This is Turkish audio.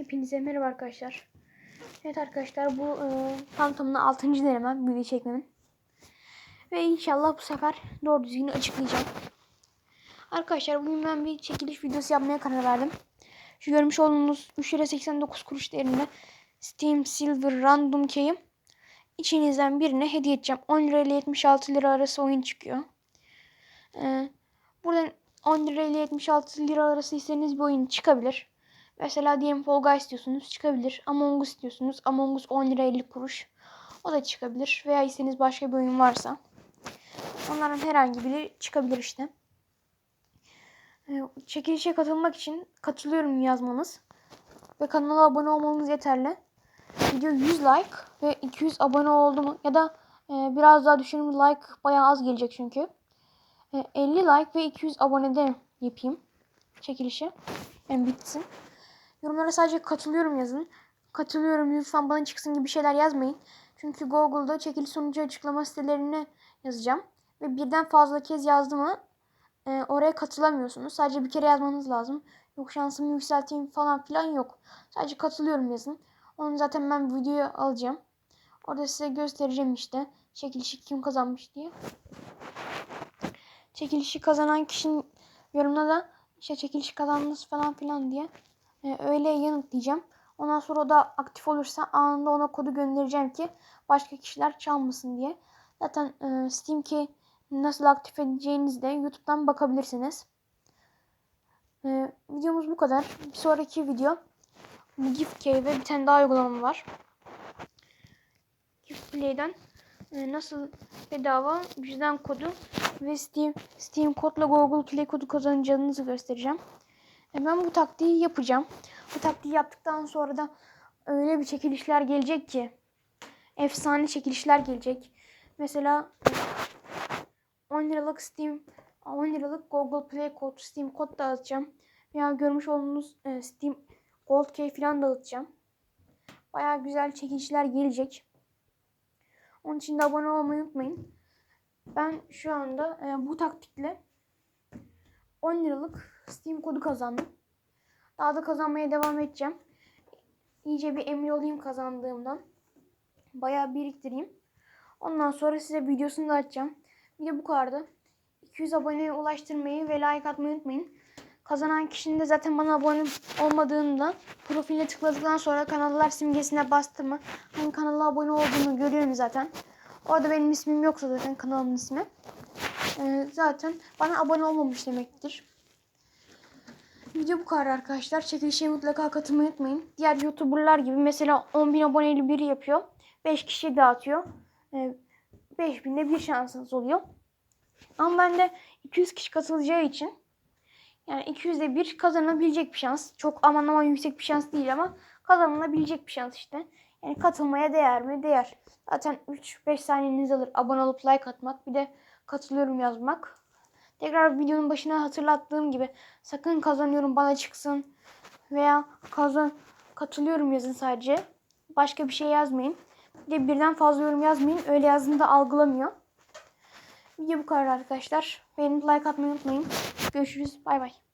Hepinize merhaba arkadaşlar. Evet arkadaşlar bu e, tam tamına 6. denemem video çekmemin. Ve inşallah bu sefer doğru düzgün açıklayacağım. Arkadaşlar bugün ben bir çekiliş videosu yapmaya karar verdim. Şu görmüş olduğunuz 3 lira 89 kuruş değerinde Steam Silver Random Key'im içinizden birine hediye edeceğim. 10 lira ile 76 lira arası oyun çıkıyor. Ee, buradan 10 lira ile 76 lira arası istediğiniz bir oyun çıkabilir. Mesela diyelim Fall Guys diyorsunuz çıkabilir. Among Us diyorsunuz. Among Us 10 lira 50 kuruş. O da çıkabilir. Veya istediğiniz başka bir oyun varsa. Onların herhangi biri çıkabilir işte. Ee, Çekilişe katılmak için katılıyorum yazmanız. Ve kanala abone olmanız yeterli. Video 100 like ve 200 abone oldu mu ya da e, biraz daha düşünün like bayağı az gelecek çünkü. E, 50 like ve 200 abonede yapayım çekilişi. Yani bitsin. Yorumlara sadece katılıyorum yazın. Katılıyorum lütfen bana çıksın gibi şeyler yazmayın. Çünkü Google'da çekiliş sonucu açıklama sitelerine yazacağım. Ve birden fazla kez yazdı mı e, oraya katılamıyorsunuz. Sadece bir kere yazmanız lazım. Yok şansımı yükselteyim falan filan yok. Sadece katılıyorum yazın. Onu zaten ben videoya alacağım. Orada size göstereceğim işte. Çekilişi kim kazanmış diye. Çekilişi kazanan kişinin yorumuna da işte çekilişi kazandınız falan filan diye e, öyle yanıtlayacağım. Ondan sonra o da aktif olursa anında ona kodu göndereceğim ki başka kişiler çalmasın diye. Zaten e, Steam ki nasıl aktif edeceğinizi de YouTube'dan bakabilirsiniz. E, videomuz bu kadar. Bir sonraki video Gift Key ve bir tane daha uygulama var. Gift Play'den e, nasıl bedava cüzdan kodu ve Steam Steam kodla Google Play kodu kazanacağınızı göstereceğim. E, ben bu taktiği yapacağım. Bu taktiği yaptıktan sonra da öyle bir çekilişler gelecek ki efsane çekilişler gelecek. Mesela 10 liralık Steam 10 liralık Google Play kod, Steam kod dağıtacağım. Veya görmüş olduğunuz e, Steam Gold Key falan dağıtacağım. Baya güzel çekilişler gelecek. Onun için de abone olmayı unutmayın. Ben şu anda e, bu taktikle 10 liralık Steam kodu kazandım. Daha da kazanmaya devam edeceğim. İyice bir emin olayım kazandığımdan. Bayağı biriktireyim. Ondan sonra size videosunu da açacağım. Bir de bu kadardı. 200 aboneye ulaştırmayı ve like atmayı unutmayın. Kazanan kişinin de zaten bana abone olmadığında profiline tıkladıktan sonra kanallar simgesine bastı mı hangi kanala abone olduğunu görüyorum zaten. Orada benim ismim yoksa zaten kanalımın ismi. Ee, zaten bana abone olmamış demektir. Video bu kadar arkadaşlar. Çekilişe mutlaka katılmayı unutmayın. Diğer YouTuber'lar gibi mesela 10.000 aboneli biri yapıyor. 5 kişi dağıtıyor. Ee, 5000'de bir şansınız oluyor. Ama ben de 200 kişi katılacağı için yani 200'de bir kazanabilecek bir şans. Çok aman aman yüksek bir şans değil ama kazanılabilecek bir şans işte. Yani katılmaya değer mi? Değer. Zaten 3-5 saniyeniz alır abone olup like atmak. Bir de katılıyorum yazmak. Tekrar videonun başına hatırlattığım gibi sakın kazanıyorum bana çıksın veya kazan katılıyorum yazın sadece. Başka bir şey yazmayın. Bir de birden fazla yorum yazmayın. Öyle yazdığında algılamıyor. Video bu kadar arkadaşlar. Beğenip like atmayı unutmayın. Görüşürüz. Bay bay.